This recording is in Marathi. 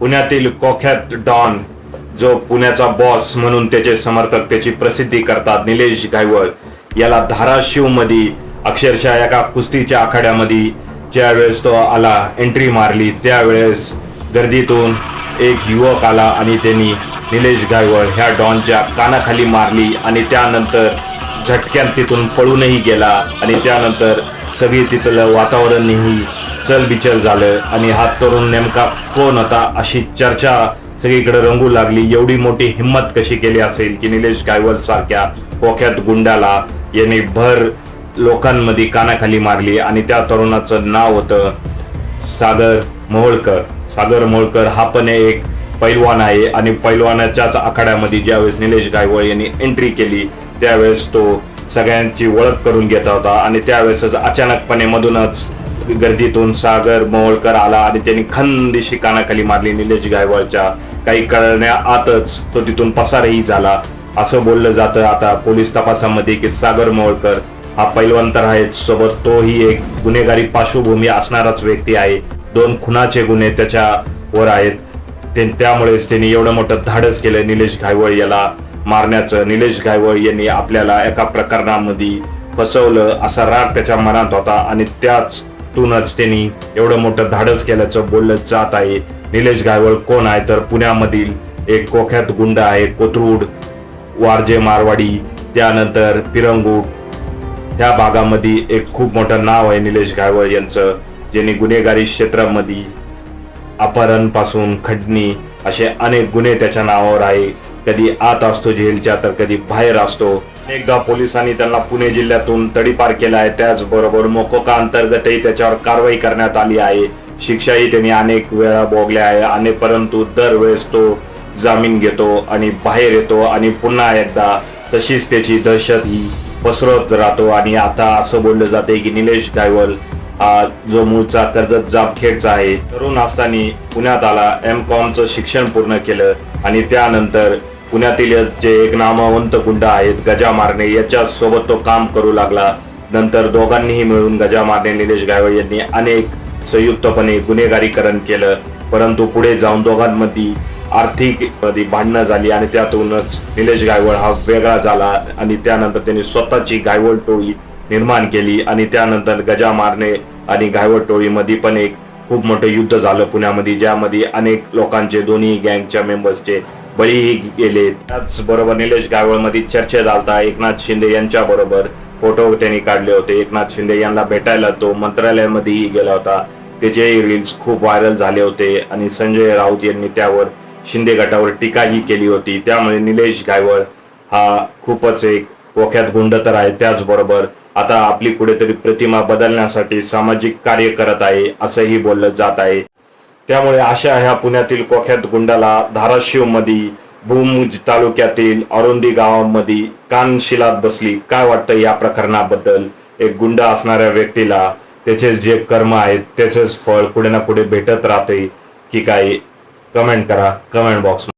पुण्यातील कोख्यात डॉन जो पुण्याचा बॉस म्हणून त्याचे समर्थक त्याची प्रसिद्धी करतात निलेश गायवळ याला धाराशिवमध्ये अक्षरशः एका कुस्तीच्या आखाड्यामध्ये ज्यावेळेस तो आला एंट्री मारली त्यावेळेस गर्दीतून एक युवक आला आणि त्यांनी निलेश गायवळ ह्या डॉनच्या कानाखाली मारली आणि त्यानंतर झटक्यात तिथून पळूनही गेला आणि त्यानंतर सगळी तिथलं वातावरणही चलबिचल झालं. आणि हा तरुण नेमका कोण होता अशी चर्चा सगळीकडे रंगू लागली. एवढी मोठी हिंमत कशी केली असेल की निलेश गायवल सारख्या पोख्यात गुंडाला याने भर लोकांमध्ये कानाखाली मारली. आणि त्या तरुणाचं नाव होतं सागर मोहोळकर. सागर मोहोळकर हा पण एक पैलवान आहे. आणि पैलवानाच्याच आखाड्यामध्ये ज्यावेळेस निलेश गायवळ यांनी एंट्री केली त्यावेळेस तो सगळ्यांची ओळख करून घेत होता. आणि त्यावेळेसच अचानकपणे मधूनच गर्दीतून सागर मोहोळकर आला आणि त्यांनी खंदिशी कानाखाली मारली. निलेश गायवळच्या काही कळण्याआतच तो तिथून पसारही झाला. असं बोललं जातं आता पोलीस तपासामध्ये की सागर मोहोळकर हा पैलवान तर आहे सोबत तोही एक गुन्हेगारी पार्श्वभूमी असणाराच व्यक्ती आहे. दोन खुनाचे गुन्हे त्याच्यावर आहेत. ते त्यामुळेच त्यांनी एवढं मोठं धाडस केलं निलेश घायवळ याला मारण्याचं. निलेश घायवळ यांनी आपल्याला एका प्रकरणामध्ये फसवलं असा राग त्याच्या मनात होता आणि त्याच तूनच त्यांनी एवढं मोठं धाडस केल्याचं बोललं जात आहे. निलेश गायवळ कोण आहे? तर पुण्यामधील एक कोख्यात गुंड आहे कोथरूड वारजे मारवाडी त्यानंतर पिरंगूट. ह्या भागामध्ये एक खूप मोठं नाव आहे निलेश गायवळ यांचं ज्यांनी गुन्हेगारी क्षेत्रामध्ये अपहरणपासून खडणी खंडणी असे अनेक गुन्हे त्याच्या नावावर आहे. कधी आत असतो जेलच्या तर कधी बाहेर असतो. अनेकदा पोलिसांनी त्यांना पुणे जिल्ह्यातून तडीपार केला आहे. त्याचबरोबर मोकोका अंतर्गतही त्याच्यावर कारवाई करण्यात आली आहे. शिक्षाही त्यांनी अनेक वेळा भोगल्या आहे आणि परंतु दरवेळेस तो जामीन घेतो आणि बाहेर येतो आणि पुन्हा एकदा तशीच त्याची दहशत ही पसरत राहतो. आणि आता असं बोललं जाते की निलेश गायवल हा जो मूळचा कर्जत जामखेडचा आहे तरुण असताना पुण्यात आला. एम कॉमचं शिक्षण पूर्ण केलं आणि त्यानंतर पुण्यातील जे एक नामवंत गुंड आहेत गजा मारणे याच्यासोबत तो काम करू लागला. नंतर दोघांनीही मिळून गजा मारणे निलेश गायवळ यांनी अनेक संयुक्तपणे गुन्हेगारीकरण केलं. परंतु पुढे जाऊन दोघांमध्ये आर्थिक भांडणं झाली आणि त्यातूनच निलेश गायवळ हा वेगळा झाला आणि त्यानंतर त्यांनी स्वतःची गायवळ टोळी निर्माण केली आणि त्यानंतर गजा मारणे आणि गायवळ टोळीमध्ये पण एक खूप मोठं युद्ध झालं पुण्यामध्ये ज्यामध्ये अनेक लोकांचे दोन्ही गँगच्या मेंबर्सचे बळीही गेले त्याचबरोबर निलेश गायवळमध्ये चर्चेत आलता एकनाथ शिंदे यांच्या बरोबर फोटो त्यांनी काढले होते. एकनाथ शिंदे यांना भेटायला तो मंत्रालयामध्येही गेला होता. त्याचे रील्स खूप व्हायरल झाले होते आणि संजय राऊत यांनी त्यावर शिंदे गटावर टीकाही केली होती. त्यामुळे निलेश गायवळ हा खूपच एक पोख्यात गुंड तर आहे. त्याचबरोबर आता आपली कुठेतरी प्रतिमा बदलण्यासाठी सामाजिक कार्य करत आहे असंही बोललं जात आहे. त्यामुळे अशा ह्या पुण्यातील कोख्यात गुंडाला धाराशिवमध्ये भूमुज तालुक्यातील औरुंदी गावामध्ये कानशिलात बसली. काय वाटतं या प्रकरणाबद्दल? एक गुंड असणाऱ्या व्यक्तीला त्याचे जे कर्म आहेत त्याचेच फळ पुढे ना पुढे भेटत राहते की काय? कमेंट करा. Comment box